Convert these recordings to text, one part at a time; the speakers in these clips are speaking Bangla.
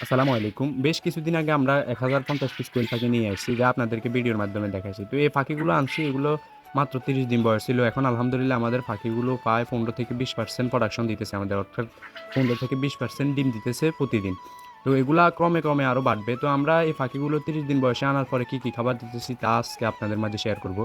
আসসালামু আলাইকুম। বেশ কিছুদিন আগে আমরা ১০৫০ পিস কোয়েল পাখি নিয়ে আসছি, যা আপনাদেরকে ভিডিওর মাধ্যমে দেখাইছি। তো এই পাখিগুলো আনছি, এগুলো মাত্র ৩০ দিন বয়স ছিল। এখন আলহামদুলিল্লাহ আমাদের পাখিগুলো প্রায় ১৫-২০% প্রোডাকশন দিতেছে আমাদের। অর্থাৎ ১৫-২০% ডিম দিতেছে প্রতিদিন। তো এগুলা ক্রমে, ক্রমে আরও বাড়বে। তো আমরা এই পাখিগুলো ৩০ দিন বয়সে আনার পরে কী, কী খাবার দিতেছি তা আজকে আপনাদের মাঝে শেয়ার করব।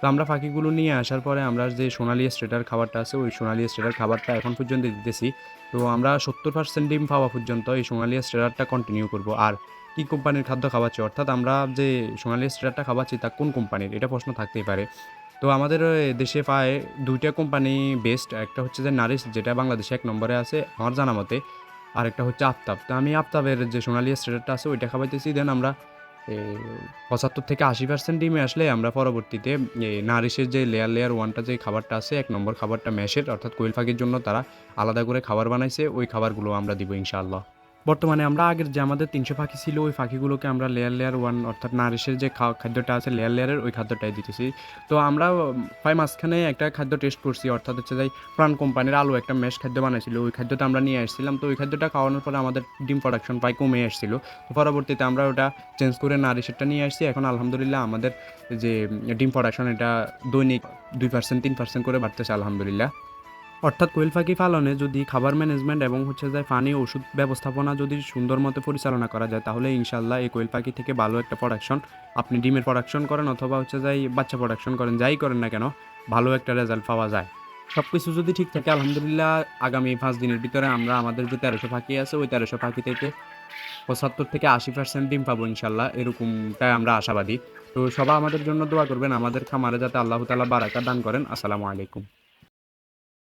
তো আমরা পাখিগুলো নিয়ে আসার পরে আমরা যে সোনালি স্ট্রেটার খাবারটা আছে, ওই সোনালি স্ট্রেটার খাবারটা এখন পর্যন্ত দিতেছি। তো আমরা ৭০% ডিম পাওয়া পর্যন্ত এই সোনালি স্ট্রেটারটা কন্টিনিউ করব। আর কি কোম্পানির খাদ্য খাওয়াচ্ছি, অর্থাৎ আমরা যে সোনালি স্ট্রেটারটা খাওয়াচ্ছি তা কোন কোম্পানির? এটা প্রশ্ন থাকতেই পারে। তো আমাদের দেশে প্রায় দুইটা কোম্পানি বেস্ট। একটা হচ্ছে যে নারিশ যেটা বাংলাদেশে এক নম্বরে আছে আমার জানা মতে। আরেকটা হচ্ছে আফতাব। তো আমি আফতাবের যে সোনালি স্ট্রেটারটা আছে ওইটা খাওয়াইতেছি। দেন আমরা এ ৭৫-৮০% ডিমে আসলে আমরা পরবর্তীতে নারিশের যে লেয়ার, লেয়ার ওয়ানটা যে খাবারটা আছে এক নম্বর খাবারটা ম্যাশের অর্থাৎ কোয়েল ফাঁকির জন্য তারা আলাদা করে খাবার বানাইছে, ওই খাবারগুলো আমরা দিব ইনশাআল্লাহ। বর্তমানে আমরা আগের যে আমাদের ৩০০ পাখি ছিল, ওই পাখিগুলোকে আমরা লেয়ার, লেয়ার ওয়ান অর্থাৎ নারিশের যে খাদ্যটা আছে লেয়ার, লেয়ারের ওই খাদ্যটাই দিতেছি। তো আমরা প্রায় মাঝখানে একটা খাদ্য টেস্ট করছি, অর্থাৎ হচ্ছে যাই প্রাণ কোম্পানির আলু একটা ম্যাশ খাদ্য বানাইছিল। ওই খাদ্যটা আমরা নিয়ে আসছিলাম। তো ওই খাদ্যটা খাওয়ানোর পরে আমাদের ডিম প্রোডাকশন প্রায় কমে আসছিল। তো পরবর্তীতে আমরা ওটা চেঞ্জ করে নারিশেরটা নিয়ে আসছি। এখন আলহামদুলিল্লাহ আমাদের যে ডিম প্রোডাকশন এটা দৈনিক ২% ৩% করে বাড়তেছে আলহামদুলিল্লাহ। অর্থাৎ কোয়েল পাখি পালনে যদি খাবার ম্যানেজমেন্ট এবং হচ্ছে যে পানি, ওষুধ ব্যবস্থাপনা যদি সুন্দর মতো পরিচালনা করা যায়, তাহলে ইনশাল্লাহ এই কোয়েল পাখি থেকে ভালো একটা প্রোডাকশন আপনি ডিমের প্রোডাকশন করেন অথবা হচ্ছে যাই বাচ্চা প্রোডাকশন করেন, যাই করেন না কেন, ভালো একটা রেজাল্ট পাওয়া যায়। সব কিছু যদি ঠিক থাকে আলহামদুলিল্লাহ আগামী পাঁচ দিনের ভিতরে আমরা আমাদের যে তেরোশো পাখি আছে, ওই তেরোশো পাখি থেকে ৭৫-৮০% ডিম পাবো ইনশাল্লাহ এরকমটাই আমরা আশাবাদী। তো সবাই আমাদের জন্য দোয়া করবেন। আমাদের খামারে যাতে আল্লাহ তালা বারাকা দান করেন। আসসালামু আলাইকুম।